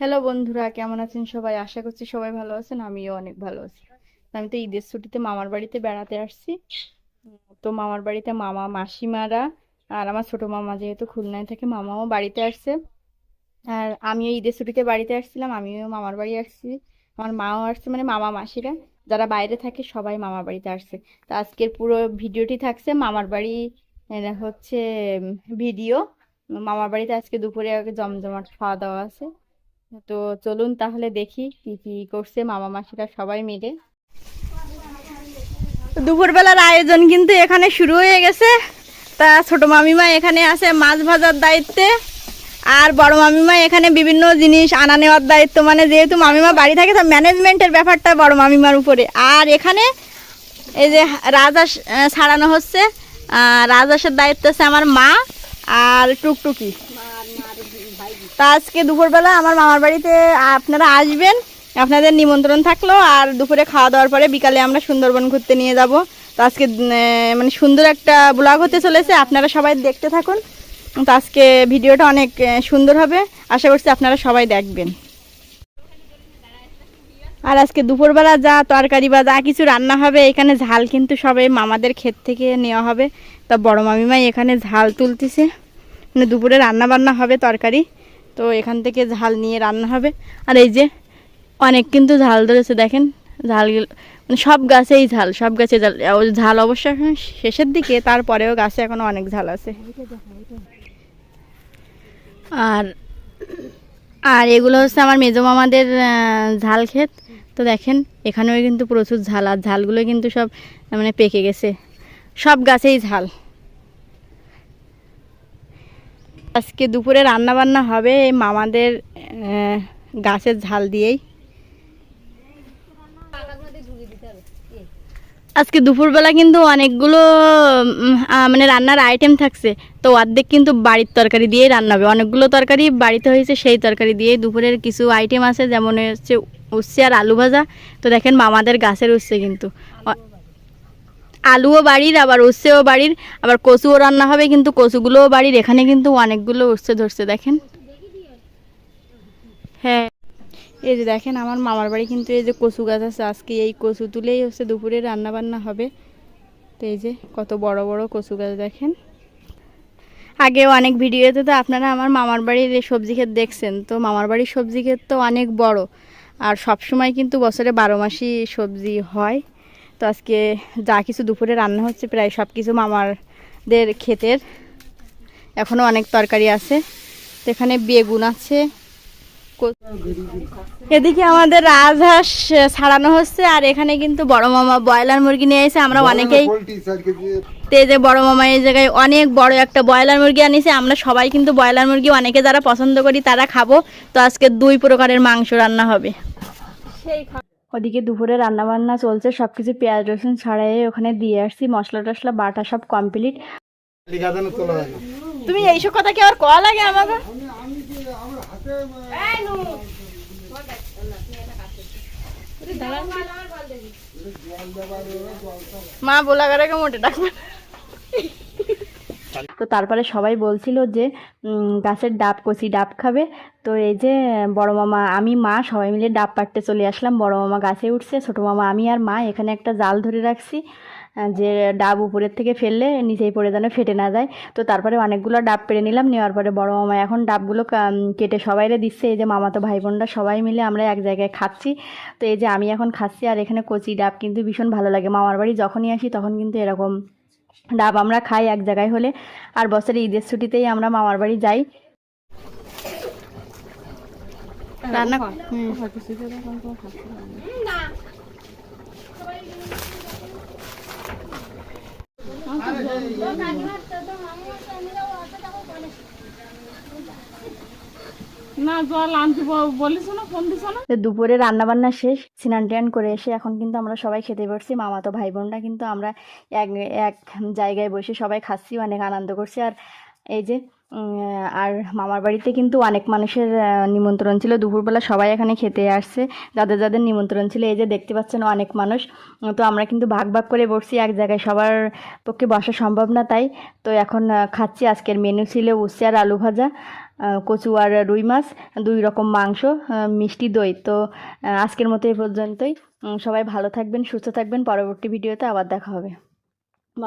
Hello বন্ধুরা, কেমন আছেন সবাই? আশা করছি সবাই ভালো আছেন, আমিও অনেক ভালো আছি। আমি তো ঈদের ছুটিতে মামার বাড়িতে বেড়াতে আসছি। তো মামার বাড়িতে মামা, মাসিমারা আর আমার ছোট মামা যেহেতু খুলনায় থাকে, মামাও বাড়িতে আসছে। আর আমিও ঈদের ছুটিতে বাড়িতে আসছিলাম, আমিও মামার বাড়ি আসছি। আমার মাও আসছে মানে মামা, মাসিরা যারা বাইরে থাকে সবাই মামার বাড়িতে আসছে। তো আজকের পুরো ভিডিওটি থাকছে মামার বাড়ি হচ্ছে ভিডিও। মামার বাড়িতে আজকে দুপুরে জমজমাট খাওয়া দাওয়া আছে। তো চলুন তাহলে দেখি কি কি করছে মামা মাসিরা সবাই মিলে। দুপুরবেলার আয়োজন কিন্তু এখানে শুরু হয়ে গেছে। তা ছোট মামিমা এখানে আছে মাছ ভাজার দায়িত্বে। আর বড় মামিমা এখানে বিভিন্ন জিনিস আনা নেওয়ার দায়িত্ব। মানে যেহেতু মামিমা বাড়ি থাকে তো ম্যানেজমেন্টের ব্যাপারটা বড় মামিমার উপরে। আর এখানে এই যে রাজহাঁস ছাড়ানো হচ্ছে। রাজহাঁসের দায়িত্ব আছে আমার মা আর টুকটুকি। তা আজকে দুপুরবেলা আমার মামার বাড়িতে আপনারা আসবেন, আপনাদের নিমন্ত্রণ থাকল, আর দুপুরে খাওয়া দাওয়ার পরে বিকালে আমরা সুন্দরবন ঘুরতে নিয়ে যাব। তো আজকে মানে সুন্দর একটা ব্লগ হতে চলেছে, আপনারা সবাই দেখতে থাকুন। তো আজকে ভিডিওটা অনেক সুন্দর হবে, আশা করছি আপনারা সবাই দেখবেন। আর আজকে দুপুরবেলা যা তরকারি বা যা কিছু রান্না হবে, এখানে ঝাল কিন্তু সবাই মামাদের ক্ষেত থেকে নেওয়া হবে। তা বড় মামিমাই এখানে ঝাল তুলতেছে। মানে দুপুরে রান্না বান্না হবে তরকারি। তো এখান থেকে ঝাল নিয়ে রান্না হবে। আর এই যে অনেক কিন্তু ঝাল ধরেছে, দেখেন ঝালগুলো মানে সব গাছেই ঝাল, সব গাছে ঝাল। ঝাল অবশ্য এখন শেষের দিকে, তারপরেও গাছে এখনও অনেক ঝাল আছে। আর আর এগুলো হচ্ছে আমার মেজো মামাদের ঝাল ক্ষেত। তো দেখেন, এখানেও কিন্তু প্রচুর ঝাল, আর ঝালগুলো কিন্তু সব মানে পেকে গেছে। সব গাছেই ঝাল। আজকে দুপুরে রান্না বান্না হবে এই মামাদের গাছের ঝাল দিয়েই। আজকে দুপুরবেলা কিন্তু অনেকগুলো মানে রান্নার আইটেম থাকছে। তো অর্ধেক কিন্তু বাড়ির তরকারি দিয়েই রান্না হবে। অনেকগুলো তরকারি বাড়িতে হয়েছে, সেই তরকারি দিয়েই দুপুরের কিছু আইটেম আছে, যেমন হচ্ছে উচ্ছে আর আলু ভাজা। তো দেখেন মামাদের গাছের উচ্ছে কিন্তু। আলুও বাড়ির, আবার উচ্ছেও বাড়ির, আবার কচুও রান্না হবে, কিন্তু কচুগুলোও বাড়ির। এখানে কিন্তু অনেকগুলো উচ্ছে ধরছে, দেখেন। হ্যাঁ এই যে দেখেন, আমার মামার বাড়ি কিন্তু এই যে কচু গাছ আছে, আজকে এই কচু তুলেই হচ্ছে দুপুরে রান্না বান্না হবে। তো এই যে কত বড় বড় কচু গাছ, দেখেন। আগে অনেক ভিডিওতে তো আপনারা আমার মামার বাড়ির এই সবজি ক্ষেত দেখছেন, তো মামার বাড়ির সবজি ক্ষেত তো অনেক বড়। আর সব সময় কিন্তু বছরে বারো মাসই সবজি হয়। তো আজকে যা কিছু দুপুরে রান্না হচ্ছে প্রায় সব কিছু মামারদের ক্ষেতের। এখনও অনেক তরকারি আছে। তো এখানে বেগুন আছে। এদিকে আমাদের রাজহাঁস ছাড়ানো হচ্ছে আর এখানে কিন্তু বড় মামা ব্রয়লার মুরগি নিয়ে এসে আমরা অনেকেই তো এই যে বড় মামা এই জায়গায় অনেক বড় একটা ব্রয়লার মুরগি আনিছে আমরা সবাই কিন্তু ব্রয়লার মুরগি অনেকে যারা পছন্দ করি তারা খাব। তো আজকে দুই প্রকারের মাংস রান্না হবে। ওদিকে দুপুরে রান্না বান্না চলছে সব কিছু পেঁয়াজ রসুন ছাড়াই ওখানে দিয়ে আসছি মশলা টশলা বাটা সব কমপ্লিট তুমি এইসব কথা কি আবার কয়া লাগে আমাকে? মা বোলাগারাকে মোটে ডাকবে। তো তারপরে সবাই বলছিল যে গাছের ডাব, কচি ডাব খাবে। তো এই যে, বড় মামা, আমি, মা সবাই মিলে ডাব পাড়তে চলে আসলাম। বড় মামা গাছে উঠছে, ছোটো মামা, আমি আর মা এখানে একটা জাল ধরে রাখছি যে ডাব উপরের থেকে ফেললে নিচেই পড়ে যেন ফেটে না যায়। তো তারপরে অনেকগুলো ডাব পেরে নিলাম, নেওয়ার পরে বড় মামা এখন ডাবগুলো কেটে সবাইরে দিচ্ছে। এই যে মামাতো ভাই বোনরা সবাই মিলে আমরা এক জায়গায় খাচ্ছি। তো এই যে আমি এখন খাচ্ছি, আর এখানে কচি ডাব কিন্তু ভীষণ ভালো লাগে। মামার বাড়ি যখনই আসি তখন কিন্তু এরকম ডাব আমরা খাই এক জায়গায় হলে আর বছরে ঈদের ছুটিতেই আমরা মামার বাড়ি যাই রান্না হুম। জল আনতে বলিস দুপুরে রান্না বান্না শেষ, স্নান টান করে এসে এখন কিন্তু আমরা সবাই খেতে বসছি মামাতো ভাই বোনরা কিন্তু আমরা এক এক জায়গায় বসে সবাই খাচ্ছি, অনেক আনন্দ করছি। আর এই যে আর মামার বাড়িতে কিন্তু অনেক মানুষের নিমন্ত্রণ ছিল। দুপুরবেলা সবাই এখানে খেতে আসছে। যাদের যাদের নিমন্ত্রণ ছিল, এই যে দেখতে পাচ্ছেন অনেক মানুষ। তো আমরা কিন্তু ভাগ ভাগ করে বসছি এক জায়গায়। সবার পক্ষে বসা সম্ভব না তাই। তো এখন খাচ্ছি। আজকের মেনু ছিল উচ্ছে আর আলু ভাজা। কচু আর রুই মাছ, দুই রকম মাংস মিষ্টি দই। তো আজকের মতো এই পর্যন্তই। সবাই ভালো থাকবেন, সুস্থ থাকবেন। পরবর্তী ভিডিওতে আবার দেখা হবে।